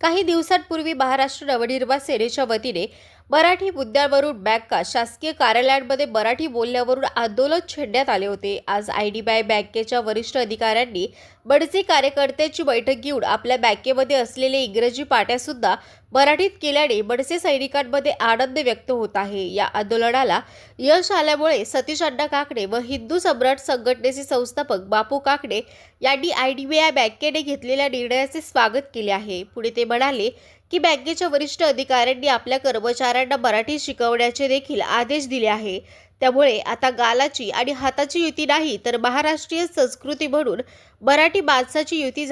काही दिवसांपूर्वी महाराष्ट्र नवनिर्माण सेनेच्या वतीने मराठी मुद्द्यांवरून बँका शासकीय कार्यालयांमध्ये मराठी बोलण्यावरून आंदोलन छेडण्यात आले होते. आज आय डी बी आय बँकेच्या वरिष्ठ अधिकाऱ्यांनी बडसे कार्यकर्त्यांची बैठक घेऊन आपल्या बँकेमध्ये असलेले इंग्रजी पाट्यासुद्धा मराठीत केल्याने बडसे सैनिकांमध्ये आनंद व्यक्त होत आहे. या आंदोलनाला यश आल्यामुळे सतीश अण्णा काकडे व हिंदू सम्राट संघटनेचे संस्थापक बापू काकडे यांनी आय डी बी आय बँकेने घेतलेल्या निर्णयाचे स्वागत केले आहे. पुढे ते म्हणाले की बँकेच्या वरिष्ठ अधिकाऱ्यांनी आपल्या कर्मचाऱ्यांना मराठी शिकवण्याचे देखील आदेश दिले आहे. त्यामुळे आता गालाची आणि हाताची युती नाही तर महाराष्ट्रीय संस्कृती म्हणून मराठी माणसाची युती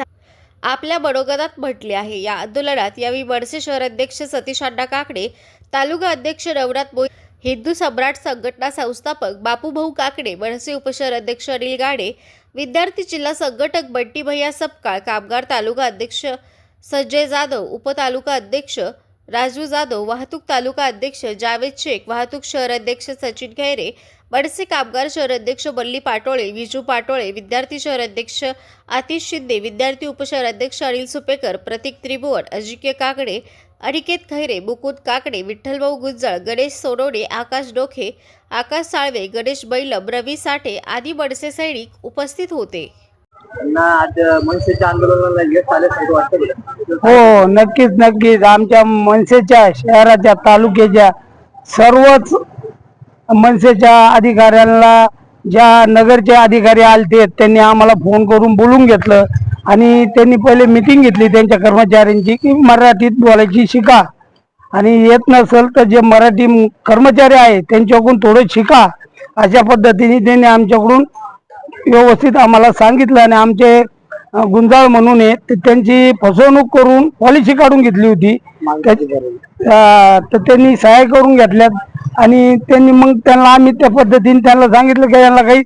आपल्या मनोगतात म्हटले आहे. या आंदोलनात यावेळी वडसे शहराध्यक्ष सतीश अण्णा काकडे तालुका अध्यक्ष रवनाथ मोहित हिंदू सम्राट संघटना संस्थापक बापूभाऊ काकडे मनसे उपशहर अध्यक्ष अनिल गाडे विद्यार्थी जिल्हा संघटक बंटी भैया सपकाळ कामगार तालुका अध्यक्ष संजय जाधव उपतालुका अध्यक्ष राजू जाधव वाहतूक तालुका अध्यक्ष जावेद शेख वाहतूक शहर अध्यक्ष सचिन खैरे बडसे कामगार शहर अध्यक्ष बल्ली पाटोळे विजू पाटोळे विद्यार्थी शहर अध्यक्ष आतिश शिंदे विद्यार्थी उपशहर अध्यक्ष अनिल सुपेकर प्रतीक त्रिभुवन अजिंक्य काकडे अनिकेत खैरे मुकुंद काकडे विठ्ठलभाऊ गुंजळ गणेश सोनवणे आकाश डोखे आकाश साळवे गणेश बैलम रवी साठे आदी बडसे सैनिक उपस्थित होते. त्यांना आज मनसेच्या आंदोलनाला यश आल्यासारखं वाटतं हो नक्कीच नक्कीच. आमच्या मनसेच्या शहराच्या तालुक्याच्या सर्वच मनसेच्या अधिकाऱ्यांना ज्या नगरचे अधिकारी आलते त्यांनी आम्हाला फोन करून बोलून घेतलं आणि त्यांनी पहिले मिटिंग घेतली त्यांच्या कर्मचाऱ्यांची की मराठीत बोलायची शिका. आणि येत नसेल तर जे मराठी कर्मचारी आहे त्यांच्याकडून थोडं शिका. अशा पद्धतीने त्यांनी आमच्याकडून व्यवस्थित आम्हाला सांगितलं आणि आमचे गुंजाळ म्हणून त्यांची फसवणूक करून पॉलिसी काढून घेतली होती. तर त्यांनी सहाय्य करून घेतल्यात आणि त्यांनी मग त्यांना आम्ही त्या पद्धतीने त्यांना सांगितलं की यांना काही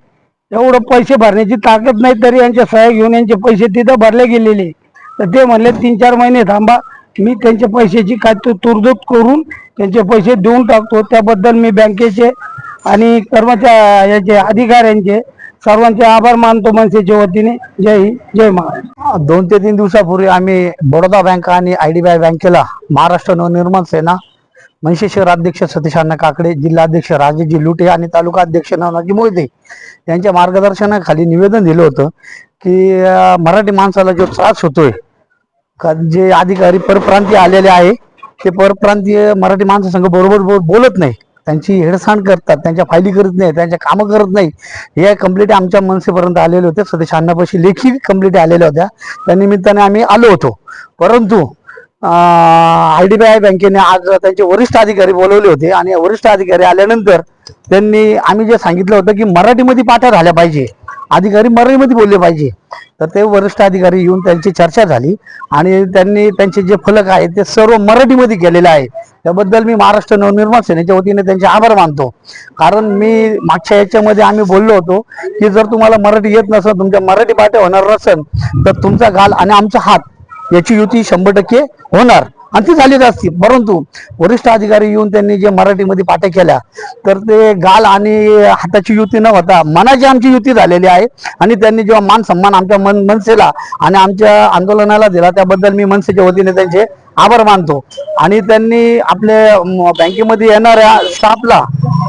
एवढं पैसे भरण्याची ताकद नाही तरी यांच्या सहाय्य घेऊन यांचे पैसे तिथं भरले गेलेले तर ते म्हणले तीन चार महिने थांबा मी त्यांच्या पैशाची काय तो तुरदूत करून त्यांचे पैसे देऊन टाकतो त्याबद्दल मी बँकेचे आणि कर्मचारी याचे अधिकाऱ्यांचे सर्वांचे आभार मानतो मनसेच्या वतीने. जय हिंद जय महाराष्ट्र. दोन ते तीन दिवसापूर्वी आम्ही बडोदा बँक आणि आय डी बी आय बँकेला महाराष्ट्र नवनिर्माण सेना मनसे शहर अध्यक्ष सतीश अण्णा काकडे जिल्हाध्यक्ष राजेजी लुटे आणि तालुका अध्यक्ष नवनाजी मोहिते यांच्या मार्गदर्शनाखाली निवेदन दिलं होतं की मराठी माणसाला जो त्रास होतोय का जे अधिकारी परप्रांतीय आलेले आहे ते परप्रांतीय मराठी माणसासंघ बरोबर बोलत नाही. त्यांची हेडसाण करतात त्यांच्या फायली करत नाही त्यांच्या कामं करत नाही हे कंप्लीट आमच्या मनसेपर्यंत आलेले होते. सतीश अण्णापाशी लेखी कंप्लीट आलेल्या होत्या. त्या निमित्ताने आम्ही आलो होतो. परंतु आय डी बी आय बँकेने आज त्यांचे वरिष्ठ अधिकारी बोलवले होते आणि वरिष्ठ अधिकारी आल्यानंतर त्यांनी आम्ही जे सांगितलं होतं की मराठीमध्ये पाठ्या झाल्या पाहिजे. अधिकारी मराठीमध्ये बोलले पाहिजे. तर ते वरिष्ठ अधिकारी येऊन त्यांची चर्चा झाली आणि त्यांनी त्यांचे जे फलक आहेत ते सर्व मराठीमध्ये केलेले आहे. त्याबद्दल मी महाराष्ट्र नवनिर्माण सेनेच्या वतीने त्यांचे आभार मानतो. कारण मी मागच्या याच्यामध्ये आम्ही बोललो होतो की जर तुम्हाला मराठी येत नसेल तुमच्या मराठी पाठ्या होणार नसेल तर तुमचा गाल आणि आमचा हात याची युती शंभर टक्के होणार. आणि ती झालीच असती. परंतु वरिष्ठ अधिकारी येऊन त्यांनी जे मराठीमध्ये पाट्या केल्या तर ते गाल आणि हाताची युती न होता मनाची आमची युती झालेली आहे. आणि त्यांनी जेव्हा मान सन्मान आमच्या मन मनसेला आणि आमच्या आंदोलनाला दिला त्याबद्दल मी मनसेच्या वतीने त्यांचे आभार मानतो. आणि त्यांनी आपल्या बँकेमध्ये येणाऱ्या स्टाफला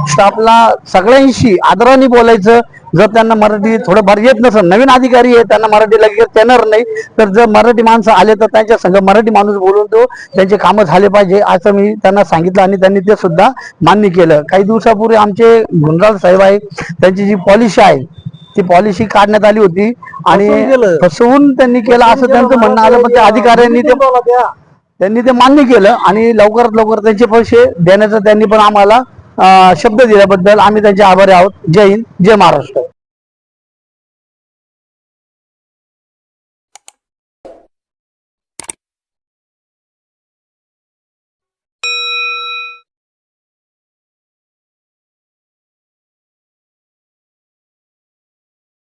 स्टाफला सगळ्यांशी आदराने बोलायचं जर त्यांना मराठी थोडंफार येत नसेल नवीन अधिकारी आहे त्यांना मराठी लगेच येणार नाही तर जर मराठी माणसं आले तर त्यांच्या संग मराठी माणूस बोलून तो त्यांचे कामं झाले पाहिजे असं मी त्यांना सांगितलं आणि त्यांनी ते सुद्धा मान्य केलं. काही दिवसापूर्वी आमचे गुंडाळ साहेब आहे त्यांची जी पॉलिसी आहे ती पॉलिसी काढण्यात आली होती आणि फसवून त्यांनी केलं असं त्यांचं म्हणणं आलं पण त्या अधिकाऱ्यांनी ते त्यांनी ते मान्य केलं आणि लवकरात लवकर त्यांचे पैसे देण्याचा त्यांनी पण आम्हाला शब्द दिल्याबद्दल आम्ही त्यांचे आभारी आहोत. जय हिंद जय महाराष्ट्र.